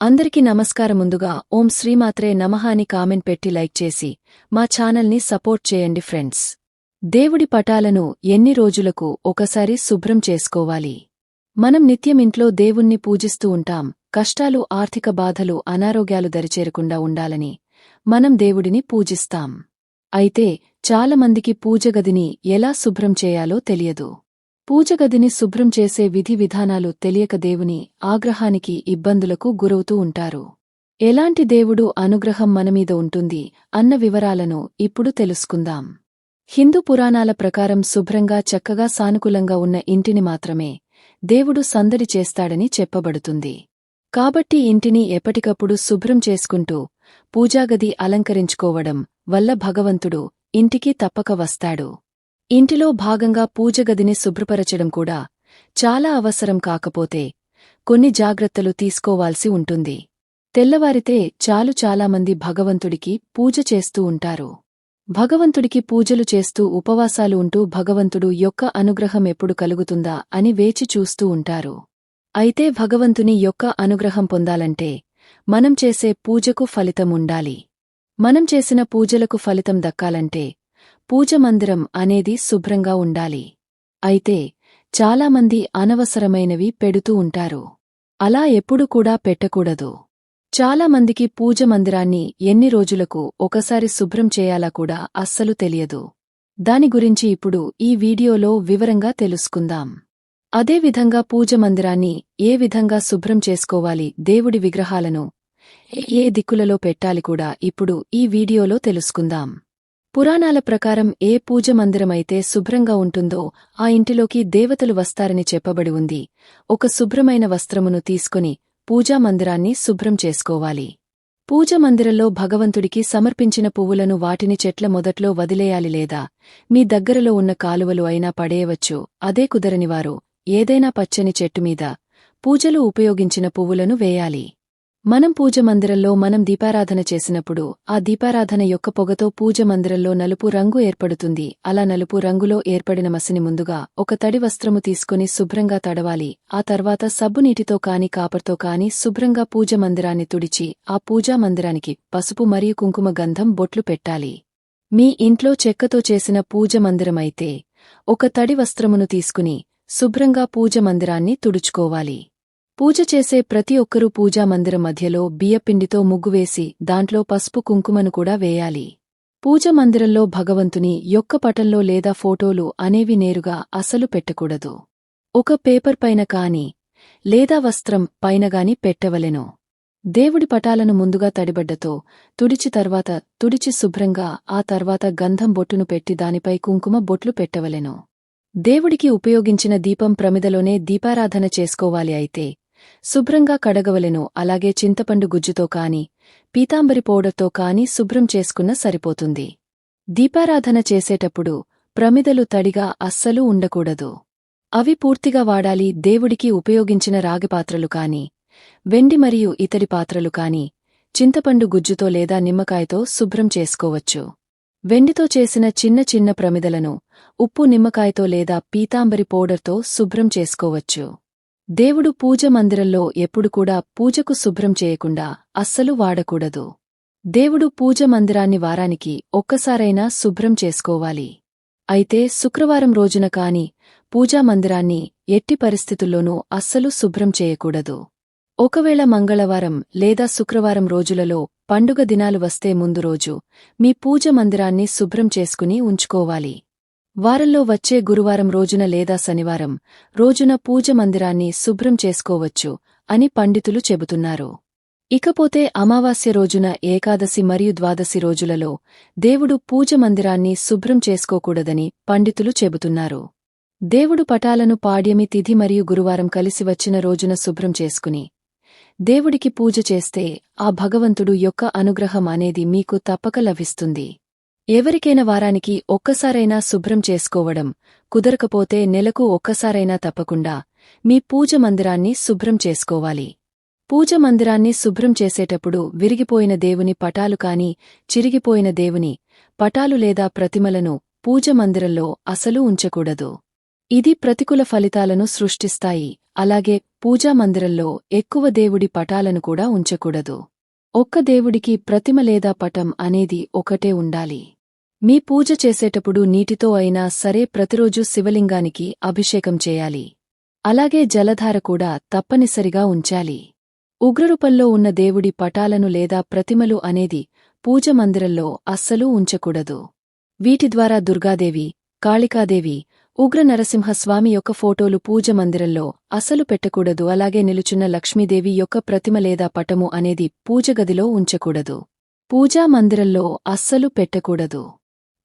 అందరికీ నమస్కారం ముందుగా ఓం శ్రీమాత్రే నమః అని కామెంట్ పెట్టి లైక్ చేసి మా ఛానల్ని సపోర్ట్ చేయండి ఫ్రెండ్స్. దేవుడి పటాలను ఎన్ని రోజులకు ఒకసారి శుభ్రం చేసుకోవాలి? మనం నిత్యం ఇంట్లో దేవుణ్ణి పూజిస్తూ ఉంటాం. కష్టాలు ఆర్థిక బాధలు అనారోగ్యాలు దరిచేరకుండా ఉండాలని మనం దేవుడిని పూజిస్తాం. అయితే చాలామందికి పూజగదిని ఎలా శుభ్రం చేయాలో తెలియదు. పూజగదిని శుభ్రం చేసే విధి విధానాలు తెలియక దేవుని ఆగ్రహానికి ఇబ్బందులకు గురవుతూ ఉంటారు. ఎలాంటి దేవుడు అనుగ్రహం మనమీద ఉంటుంది అన్న వివరాలను ఇప్పుడు తెలుసుకుందాం. హిందూ పురాణాల ప్రకారం శుభ్రంగా చక్కగా సానుకూలంగా ఉన్న ఇంటిని మాత్రమే దేవుడు సందడి చేస్తాడని చెప్పబడుతుంది. కాబట్టి ఇంటిని ఎప్పటికప్పుడు శుభ్రం చేసుకుంటూ పూజాగది అలంకరించుకోవడం వల్ల భగవంతుడు ఇంటికి తప్పక వస్తాడు. ఇంటిలో భాగంగా పూజగదిని శుభ్రపరచడం కూడా చాలా అవసరం కాకపోతే కొన్ని జాగ్రత్తలు తీసుకోవాల్సి ఉంటుంది. తెల్లవారితే చాలు చాలామంది భగవంతుడికి పూజ చేస్తూ ఉంటారు. భగవంతుడికి పూజలు చేస్తూ ఉపవాసాలు ఉంటూ భగవంతుడు యొక్క అనుగ్రహం ఎప్పుడు కలుగుతుందా అని వేచి చూస్తూ ఉంటారు. అయితే భగవంతుని యొక్క అనుగ్రహం పొందాలంటే మనం చేసే పూజకు ఫలితం ఉండాలి. మనం చేసిన పూజలకు ఫలితం దక్కాలంటే పూజమందిరం అనేది శుభ్రంగా ఉండాలి. అయితే చాలామంది అనవసరమైనవి పెడుతూ ఉంటారు. అలా ఎప్పుడు కూడా పెట్టకూడదు. చాలామందికి పూజమందిరాన్ని ఎన్ని రోజులకు ఒకసారి శుభ్రం చేయాలా కూడా అస్సలు తెలియదు. దాని గురించి ఇప్పుడు ఈ వీడియోలో వివరంగా తెలుసుకుందాం. అదేవిధంగా పూజమందిరాన్ని ఏ విధంగా శుభ్రం చేసుకోవాలి దేవుడి విగ్రహాలను ఏ దిక్కులలో పెట్టాలి కూడా ఇప్పుడు ఈ వీడియోలో తెలుసుకుందాం. పురాణాల ప్రకారం ఏ పూజ మందిరమైతే శుభ్రంగా ఉంటుందో ఆ ఇంటిలోకి దేవతలు వస్తారని చెప్పబడి ఉంది. ఒక శుభ్రమైన వస్త్రమును తీసుకుని పూజా మందిరాన్ని శుభ్రం చేసుకోవాలి. పూజ మందిరంలో భగవంతుడికి సమర్పించిన పువ్వులను వాటిని చెట్ల మొదట్లో వదిలేయాలి లేదా మీ దగ్గరలో ఉన్న కాలువలు అయినా పడేయవచ్చు. అదే కుదరనివారు ఏదైనా పచ్చని చెట్టుమీద పూజలు ఉపయోగించిన పువ్వులను వేయాలి. మనం పూజ మందిరంలో మనం దీపారాధన చేసినప్పుడు ఆ దీపారాధన యొక్క పొగతో పూజ మందిరంలో నలుపు రంగు ఏర్పడుతుంది. అలా నలుపు రంగులో ఏర్పడిన మసిని ముందుగా ఒక తడి వస్త్రము తీసుకుని శుభ్రంగా తడవాలి. ఆ తర్వాత సబ్బు నీటితో కాని కాపర్తో కాని శుభ్రంగా పూజ మందిరాన్ని తుడిచి ఆ పూజా మందిరానికి పసుపు మరియు కుంకుమ గంధం బొట్లు పెట్టాలి. మీ ఇంట్లో చెక్కతో చేసిన పూజ మందిరమైతే ఒక తడి వస్త్రమును తీసుకుని శుభ్రంగా పూజ మందిరాన్ని తుడుచుకోవాలి. పూజ చేసే ప్రతి ఒక్కరూ పూజా మందిరం మధ్యలో బియ్యపిండితో ముగ్గువేసి దాంట్లో పసుపు కుంకుమను కూడా వేయాలి. పూజ మందిరంలో భగవంతుని యొక్క పటంలో లేదా ఫోటోలు అనేవి నేరుగా అసలు పెట్టకూడదు. ఒక పేపర్ పైన కాని లేదా వస్త్రం పైనగాని పెట్టవలెను. దేవుడి పటాలను ముందుగా తడిబడ్డతో తుడిచి తర్వాత తుడిచి శుభ్రంగా ఆ తర్వాత గంధం బొట్టును పెట్టి దానిపై కుంకుమ బొట్లు పెట్టవలెను. దేవుడికి ఉపయోగించిన దీపం ప్రమిదలోనే దీపారాధన చేసుకోవాలి అయితే శుభ్రంగా కడగవలెను అలాగే చింతపండు గుజ్జుతో కాని పీతాంబరి పౌడర్తో కాని శుభ్రం చేసుకున్న సరిపోతుంది. దీపారాధన చేసేటప్పుడు ప్రమిదలు తడిగా అస్సలు ఉండకూడదు. అవి పూర్తిగా వాడాలి దేవుడికి ఉపయోగించిన రాగిపాత్రలు కాని వెండి మరియు ఇతడి పాత్రలు కాని చింతపండు గుజ్జుతో లేదా నిమ్మకాయతో శుభ్రం చేసుకోవచ్చు. వెండితో చేసిన చిన్న చిన్న ప్రమిదలను ఉప్పు నిమ్మకాయతో లేదా పీతాంబరి పౌడర్తో శుభ్రం చేసుకోవచ్చు. దేవుడు పూజ మందిరంలో ఎప్పుడు కూడా పూజకు శుభ్రం చేయకుండా అస్సలు వాడకూడదు. దేవుడు పూజ మందిరాన్ని వారానికి ఒక్కసారైనా శుభ్రం చేసుకోవాలి. అయితే శుక్రవారం రోజున కాని పూజా మందిరాన్ని ఎట్టి పరిస్థితుల్లోనూ అస్సలు శుభ్రం చేయకూడదు. ఒకవేళ మంగళవారం లేదా శుక్రవారం రోజులలో పండుగ దినాలు వస్తే ముందు రోజు మీ పూజ మందిరాన్ని శుభ్రం చేసుకుని ఉంచుకోవాలి. వారంలో వచ్చే గురువారం రోజున లేదా శనివారం రోజున పూజ మందిరాన్ని శుభ్రం చేసుకోవచ్చు అని పండితులు చెబుతున్నారు. ఇకపోతే అమావాస్య రోజున ఏకాదశి మరియు ద్వాదశి రోజులలో దేవుడు పూజ మందిరాన్ని శుభ్రం చేసుకోకూడదని పండితులు చెబుతున్నారు. దేవుడు పటాలను పాడ్యమి తిథి మరియు గురువారం కలిసి వచ్చిన రోజున శుభ్రం చేసుకుని దేవుడికి పూజ చేస్తే ఆ భగవంతుడు యొక్క అనుగ్రహం అనేది మీకు తప్పక లభిస్తుంది. ఎవరికైనా వారానికి ఒక్కసారైనా శుభ్రం చేసుకోవడం కుదరకపోతే నెలకు ఒక్కసారైనా తప్పకుండా మీ పూజ మందిరాన్ని శుభ్రం చేసుకోవాలి. పూజ మందిరాన్ని శుభ్రం చేసేటప్పుడు విరిగిపోయిన దేవుని పటాలు కాని చిరిగిపోయిన దేవుని పటాలు లేదా ప్రతిమలను పూజ మందిరంలో అసలు ఉంచకూడదు. ఇది ప్రతికూల ఫలితాలను సృష్టిస్తాయి. అలాగే పూజా మందిరంలో ఎక్కువ దేవుడి పటాలను కూడా ఉంచకూడదు. ఒక్క దేవుడికి ప్రతిమ లేదా పటం అనేది ఒకటే ఉండాలి. మీ పూజ చేసేటప్పుడు నీటితో అయినా సరే ప్రతిరోజు శివలింగానికి అభిషేకం చేయాలి. అలాగే జలధార కూడా తప్పనిసరిగా ఉంచాలి. ఉగ్రరూపంలో ఉన్న దేవుడి పటాలను లేదా ప్రతిమలు అనేది పూజ మందిరంలో అస్సలూ ఉంచకూడదు. వీటి ద్వారా దుర్గాదేవి కాళికాదేవి ఉగ్ర నరసింహస్వామి యొక్క ఫోటోలు పూజ మందిరంలో అసలు పెట్టకూడదు. అలాగే నిలుచున్న లక్ష్మీదేవి యొక్క ప్రతిమ లేదా పటము అనేది పూజగదిలో ఉంచకూడదు. పూజా మందిరంలో అస్సలు పెట్టకూడదు.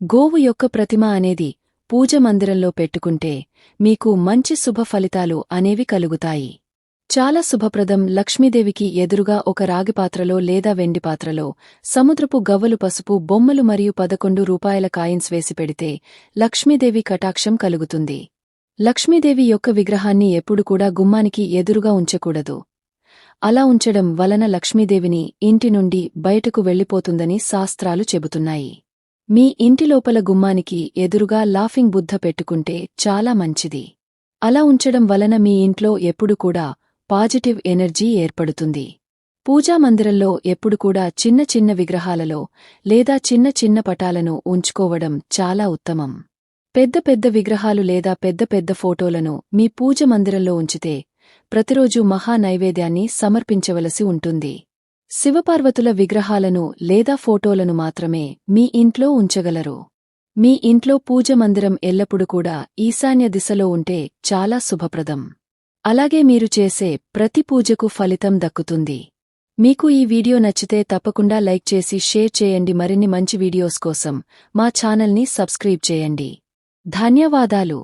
గోవు యొక్క ప్రతిమ అనేది పూజ మందిరంలో పెట్టుకుంటే మీకు మంచి శుభ ఫలితాలు అనేవి కలుగుతాయి. చాలా శుభప్రదం లక్ష్మీదేవికి ఎదురుగా ఒక రాగిపాత్రలో లేదా వెండిపాత్రలో సముద్రపు గవ్వలు పసుపు బొమ్మలు మరియు పదకొండు రూపాయల కాయిన్స్ వేసి పెడితే లక్ష్మీదేవి కటాక్షం కలుగుతుంది. లక్ష్మీదేవి యొక్క విగ్రహాన్ని ఎప్పుడు కూడా గుమ్మానికి ఎదురుగా ఉంచకూడదు. అలా ఉంచడం వలన లక్ష్మీదేవిని ఇంటి నుండి బయటకు వెళ్ళిపోతుందని శాస్త్రాలు చెబుతున్నాయి. మీ ఇంటి లోపల గుమ్మానికి ఎదురుగా లాఫింగ్ బుద్ధ పెట్టుకుంటే చాలా మంచిది. అలా ఉంచడం వలన మీ ఇంట్లో ఎప్పుడు కూడా పాజిటివ్ ఎనర్జీ ఏర్పడుతుంది. పూజా మందిరంలో ఎప్పుడు కూడా చిన్న చిన్న విగ్రహాలలో లేదా చిన్న చిన్న పటాలను ఉంచుకోవడం చాలా ఉత్తమం. పెద్ద పెద్ద విగ్రహాలు లేదా పెద్ద పెద్ద ఫోటోలను మీ పూజ మందిరంలో ఉంచితే ప్రతిరోజు మహా నైవేద్యాన్ని సమర్పించవలసి ఉంటుంది. శివపార్వతుల విగ్రహాలను లేదా ఫోటోలను మాత్రమే మీ ఇంట్లో ఉంచగలరు. మీ ఇంట్లో పూజ మందిరం ఎల్లప్పుడూ కూడా ఈశాన్య దిశలో ఉంటే చాలా శుభప్రదం. అలాగే మీరు చేసే ప్రతి పూజకు ఫలితం దక్కుతుంది. మీకు ఈ వీడియో నచ్చితే తప్పకుండా లైక్ చేసి షేర్ చేయండి. మరిన్ని మంచి వీడియోస్ కోసం మా ఛానల్ని సబ్స్క్రైబ్ చేయండి. ధన్యవాదాలు.